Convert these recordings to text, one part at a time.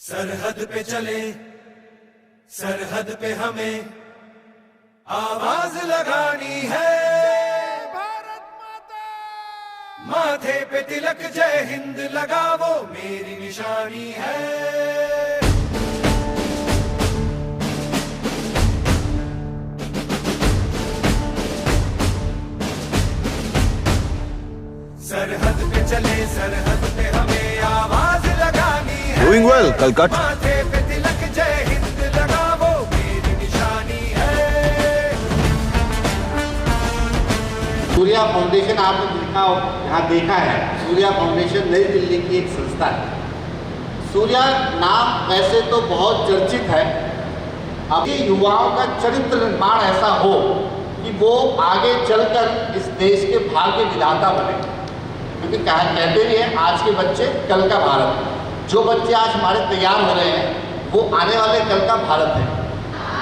सरहद पे चले सरहद पे हमें आवाज़ लगानी है। भारत माता। माथे पे तिलक जय हिंद लगावो मेरी निशानी है। सरहद पे चले सरहद मेरी निशानी है सूर्या फाउंडेशन आपने देखा हो, यहाँ देखा है सूर्या फाउंडेशन नई दिल्ली की एक संस्था है। सूर्या नाम वैसे तो बहुत चर्चित है ये युवाओं का चरित्र निर्माण ऐसा हो कि वो आगे चलकर इस देश के भाग्य विधाता बने। क्योंकि कहा कहते भी हैं, आज के बच्चे कल का भारत। जो बच्चे आज हमारे तैयार हो रहे हैं वो आने वाले कल का भारत है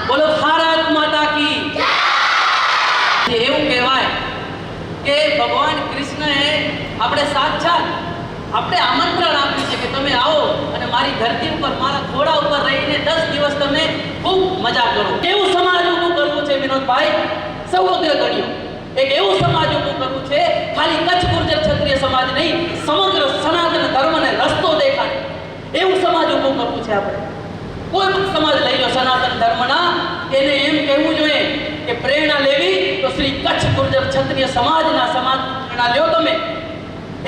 બોલો ભારત માતા કી જે એવું કહેવાય કે ભગવાન કૃષ્ણએ આપણે સાક્ષાત આપણે આમંત્રણ આપ્યું છે કે તમે આવો અને મારી ધરતી ઉપર મારા ઘોડા ઉપર રહીને દસ દિવસ તમે ખૂબ મજા કરો કેવું સમાજ ઊભું કરવું છે વિનોદભાઈ સૌ અગ્ર ગણ્યો એક એવું સમાજ ઊભું કરવું છે ખાલી કચ્છ ગુર્જર ક્ષત્રિય સમાજ નહીં સમગ્ર સનાતન કરવું છે આપણે. કોઈ પણ સમાજ લઈ લો, સનાતન ધર્મના, એને એમ કહેવું જોઈએ કે પ્રેરણા લેવી તો શ્રી કચ્છ ગુર્જર ક્ષત્રિય સમાજના સમાજ પ્રેરણા લ્યો તમે.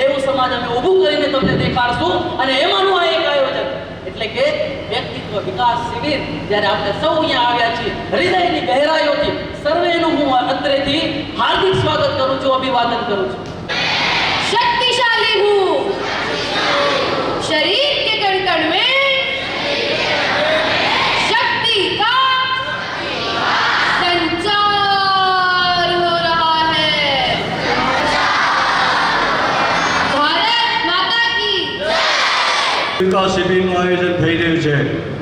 એવું સમાજ અમે ઊભું કરીને તમને દેખાડશું અને એમાંનું આ એક આયોજન. એટલે કે વ્યક્તિત્વ વિકાસ શિબિર, જ્યારે આપણે સૌ અહીંયા આવ્યા છીએ, હૃદયની ગહેરાઈઓથી સર્વેનું હું અત્રેથી હાર્દિક સ્વાગત કરું છું, અભિવાદન કરું છું. શક્તિશાળી હું વિકાસ શિબિરનું આયોજન થઈ રહ્યું છે.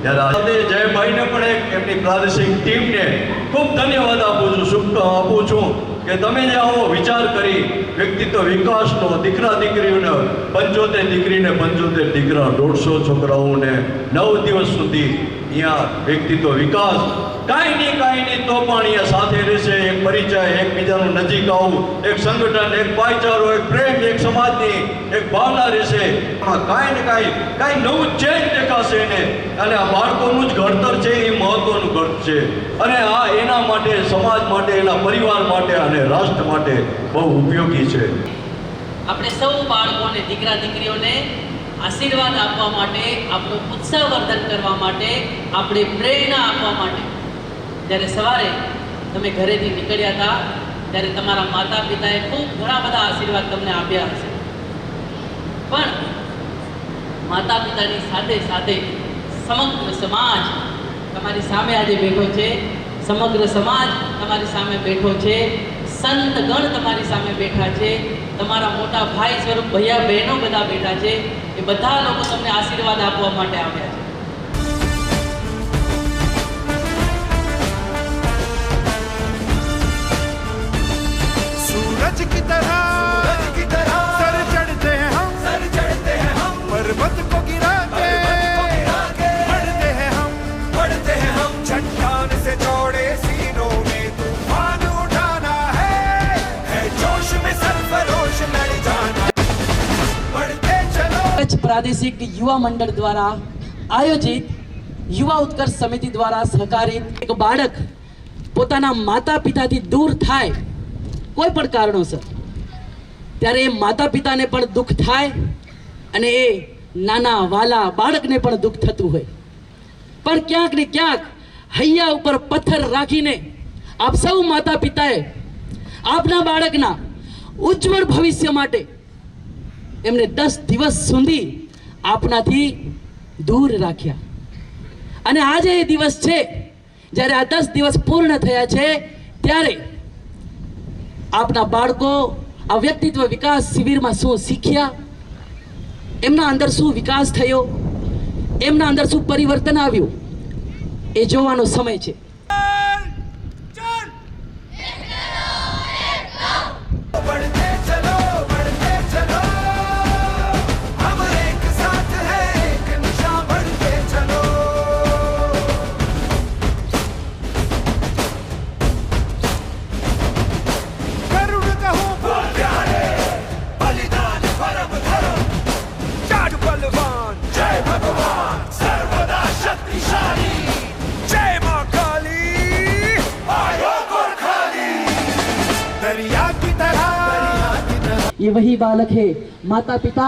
ત્યારે જયભાઈને પણ એક એમની પ્રાદેશિક ટીમને ખૂબ ધન્યવાદ આપું છું શુભ આપું છું. કે તમે જે આવો વિચાર કરી, વ્યક્તિત્વ વિકાસનો દીકરા દીકરીઓને પંચોતેર દીકરીને પંચોતેર દીકરા, દોઢસો છોકરાઓને નવ દિવસ સુધી અહીંયા વ્યક્તિત્વ વિકાસ. કાંઈ નહીં કાંઈ નહીં તો પણ અહીંયા સાથે રહેશે, એક પરિચય, એકબીજાનું નજીક આવવું, એક સંગઠન, એક ભાઈચારો, એક પ્રેમ, એક સમાજની એક ભાવના રહેશે. કાંઈ ને કાંઈ કાંઈ નવું ચેન્જ દેખાશે એને. અને આ બાળકોનું જ ઘડતર છે, એ મહત્વનું ઘડ છે. અને આ એના માટે, સમાજ માટે, એના પરિવાર માટે અને રાષ્ટ્ર માટે બહુ ઉપયોગી છે. આપણે સૌ બાળકોને દીકરા દીકરીઓને આશીર્વાદ આપવા માટે, આપણો ઉત્સાહવર્ધન કરવા માટે, આપણે પ્રેરણા આપવા માટે. જ્યારે સવારે તમે ઘરેથી નીકળ્યા હતા, ત્યારે તમારા માતા પિતાએ ખૂબ ઘણા બધા આશીર્વાદ તમને આપ્યા હશે. પણ માતા પિતાની સાથે સાથે સમગ્ર સમાજ તમારી સામે આજે બેઠો છે. સમગ્ર સમાજ તમારી સામે બેઠો છે. સંત ગણ તમારી સામે બેઠા છે તમારા મોટા ભાઈ સ્વરૂપ ભૈયા બહેનો બધા બેઠા છે એ બધા લોકો તમને આશીર્વાદ આપવા માટે આવ્યા છે सूरज की तरह सूरज की तरह કચ્છ પ્રાદેશિક યુવા મંડળ દ્વારા આયોજિત યુવા ઉત્કર્ષ સમિતિ દ્વારા સહકારિત એક બાળક પોતાના માતા પિતાથી દૂર થાય કોઈ પણ કારણોસર. ત્યારે એ માતા પિતાને પણ દુઃખ થાય અને એ નાના વાલા બાળકને પણ દુઃખ થતું હોય. પણ ક્યાંક ને ક્યાંક હૈયા ઉપર પથ્થર રાખીને આપ સૌ માતા પિતાએ આપના બાળકના ઉજ્જવળ ભવિષ્ય માટે એમને દસ દિવસ સુધી આપનાથી દૂર રાખ્યા. અને આજે એ દિવસ છે, જ્યારે આ દસ દિવસ પૂર્ણ થયા છે, ત્યારે આપના બાળકો આ વ્યક્તિત્વ વિકાસ શિબિરમાં શું શીખ્યા? એમના અંદર શું વિકાસ થયો? એમના અંદર શું પરિવર્તન આવ્યું? એ જોવાનો સમય છે. ये वही बालक है। माता पिता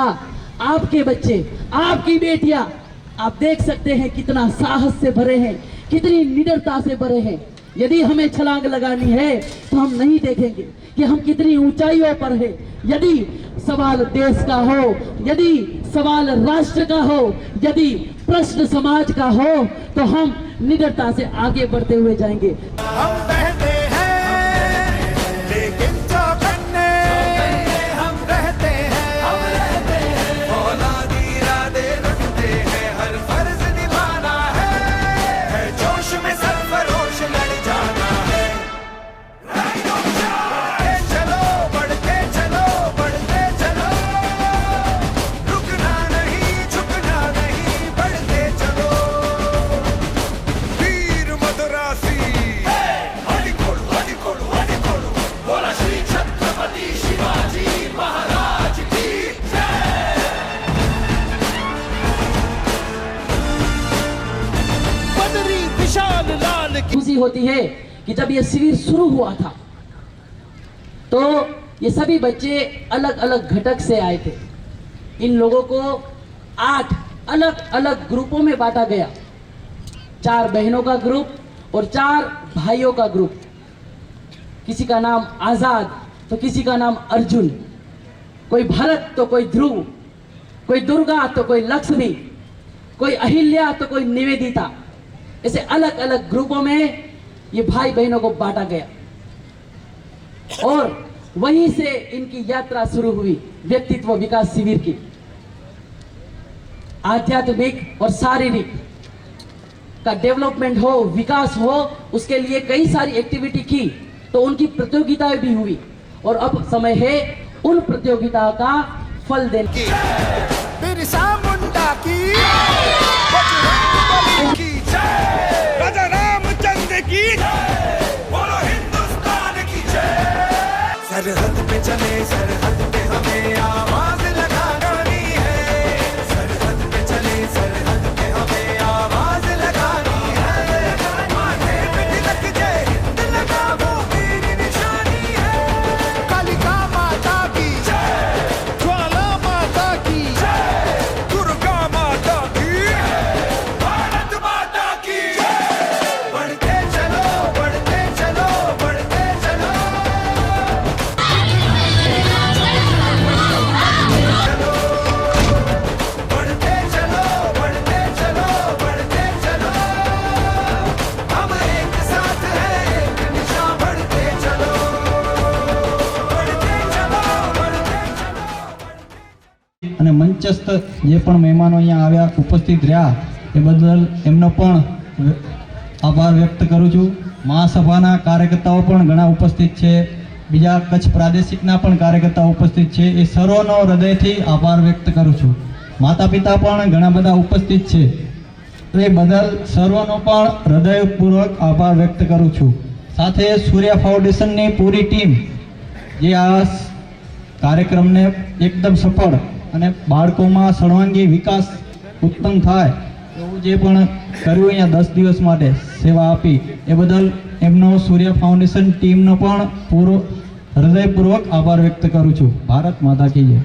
आपके बच्चे, आपकी बेटियाँ, आप देख सकते हैं कितना साहस से भरे हैं, कितनी निडरता से भरे हैं। यदि हमें छलांग लगानी है तो हम नहीं देखेंगे कि हम कितनी ऊंचाइयों पर हैं। यदि सवाल देश का हो, यदि सवाल राष्ट्र का हो, यदि प्रश्न समाज का हो तो हम निडरता से आगे बढ़ते हुए जाएँगे। होती है कि जब ये शिविर शुरू हुआ था तो ये सभी बच्चे अलग अलग घटक से आए थे। इन लोगों को आठ अलग अलग ग्रुपों में बांटा गया। चार बहनों का ग्रुप और चार भाइयों का ग्रुप। किसी का नाम आज़ाद तो किसी का नाम अर्जुन। कोई भरत तो कोई ध्रुव। कोई दुर्गा तो कोई लक्ष्मी। कोई अहिल्या तो कोई निवेदिता। ऐसे अलग अलग ग्रुपों में ये भाई बहनों को बांटा गया। और वहीं से इनकी यात्रा शुरू हुई व्यक्तित्व विकास शिविर की। आध्यात्मिक और शारीरिक का डेवलपमेंट हो, विकास हो, उसके लिए कई सारी एक्टिविटी की तो उनकी प्रतियोगिताएँ भी हुई। और अब समय है उन प्रतियोगिता का फल देने। की। said મંચસ્થ જે પણ મહેમાનો અહીંયા આવ્યા, ઉપસ્થિત રહ્યા, એ બદલ એમનો પણ આભાર વ્યક્ત કરું છું. મહાસભાના કાર્યકર્તાઓ પણ ઘણા ઉપસ્થિત છે. બીજા કચ્છ પ્રાદેશિકના પણ કાર્યકર્તાઓ ઉપસ્થિત છે. એ સર્વનો હૃદયથી આભાર વ્યક્ત કરું છું. માતા પિતા પણ ઘણા બધા ઉપસ્થિત છે. એ બદલ સર્વનો પણ હૃદયપૂર્વક આભાર વ્યક્ત કરું છું. સાથે સૂર્યા ફાઉન્ડેશનની પૂરી ટીમ, જે આ કાર્યક્રમને એકદમ સફળ અને બાળકોમાં સર્વાંગી વિકાસ ઉત્પન્ન થાય એવું જે પણ કર્યું અહીંયા દસ દિવસ માટે સેવા આપી, એ બદલ એમનો સૂર્ય ફાઉન્ડેશન ટીમનો પણ પૂરો હૃદયપૂર્વક આભાર વ્યક્ત કરું છું. ભારત માતા કી જય.